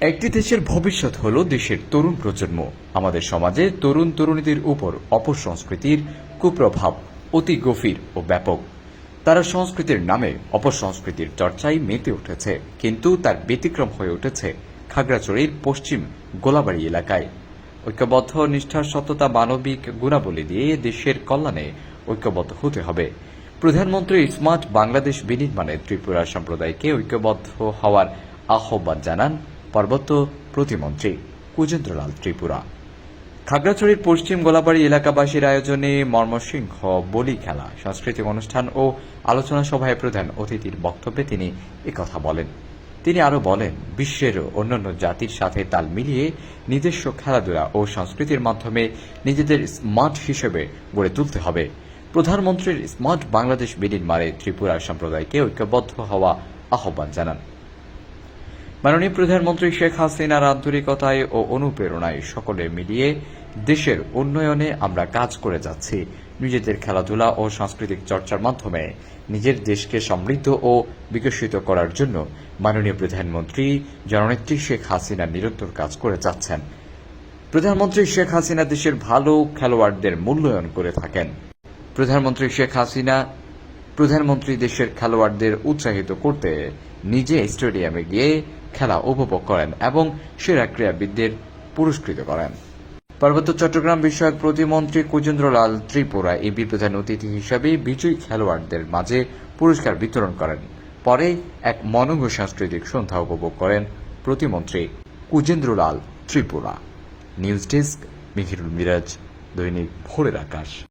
একটি দেশের ভবিষ্যৎ হল দেশের তরুণ প্রজন্ম। আমাদের সমাজে তরুণ তরুণীদের উপর অপসংস্কৃতির কুপ্রভাব অতি গভীর ও ব্যাপক। তারা সংস্কৃতির নামে অপসংস্কৃতির চর্চায় মেতে উঠেছে, কিন্তু তার ব্যতিক্রম হয়ে উঠেছে খাগড়াচড়ির পশ্চিম গোলাবাড়ি এলাকায়। ঐক্যবদ্ধ, নিষ্ঠার, সততা, মানবিক গুণাবলী দিয়ে দেশের কল্যাণে ঐক্যবদ্ধ হতে হবে। প্রধানমন্ত্রী স্মার্ট বাংলাদেশ বিনির্মাণে ত্রিপুরা সম্প্রদায়কে ঐক্যবদ্ধ হওয়ার আহ্বান জানান পার্বত্য প্রতিমন্ত্রী কুজেন্দ্রলাল ত্রিপুরা। খাগড়াছড়ির পশ্চিম গোলাবাড়ি এলাকাবাসীর আয়োজনে মর্মসিংহ বলি খেলা, সাংস্কৃতিক অনুষ্ঠান ও আলোচনা সভায় প্রধান অতিথির বক্তব্যে তিনি একথা বলেন। তিনি আরও বলেন, বিশ্বের অন্যান্য জাতির সাথে তাল মিলিয়ে নিজস্ব খেলাধুলা ও সংস্কৃতির মাধ্যমে নিজেদের স্মার্ট হিসেবে গড়ে তুলতে হবে। প্রধানমন্ত্রীর স্মার্ট বাংলাদেশ বিনির্মাণে ত্রিপুরা সম্প্রদায়কে ঐক্যবদ্ধ হওয়া আহ্বান জানান। মাননীয় প্রধানমন্ত্রী শেখ হাসিনার আন্তরিকতায় ও অনুপ্রেরণায় সকলে মিলিয়ে দেশের উন্নয়নে আমরা কাজ করে যাচ্ছি। নিজেদের খেলাধুলা ও সাংস্কৃতিক চর্চার মাধ্যমে নিজের দেশকে সমৃদ্ধ ও বিকশিত করার জন্য মাননীয় প্রধানমন্ত্রী জননেত্রী শেখ হাসিনা নিরন্তর কাজ করে যাচ্ছেন। প্রধানমন্ত্রী শেখ হাসিনা দেশের ভালো খেলোয়াড়দের মূল্যায়ন করে থাকেন। প্রধানমন্ত্রী শেখ হাসিনা প্রধানমন্ত্রী দেশের খেলোয়াড়দের উৎসাহিত করতে নিজে স্টেডিয়ামে গিয়ে খেলা উপভোগ করেন এবং সেরা ক্রীড়াবিদদের পুরস্কৃত করেন। পার্বত্য চট্টগ্রাম বিষয়ক প্রতিমন্ত্রী কুজেন্দ্রলাল ত্রিপুরা এই প্রধান অতিথি হিসাবে বিজয়ী খেলোয়াড়দের মাঝে পুরস্কার বিতরণ করেন। পরে এক মনজ্ঞ সাংস্কৃতিক সন্ধ্যা উপভোগ করেন প্রতিমন্ত্রী কুজেন্দ্রলাল ত্রিপুরা। নিউজ ডেস্ক, মিহিরুল মিরাজ, দৈনিক ভোরের আকাশ।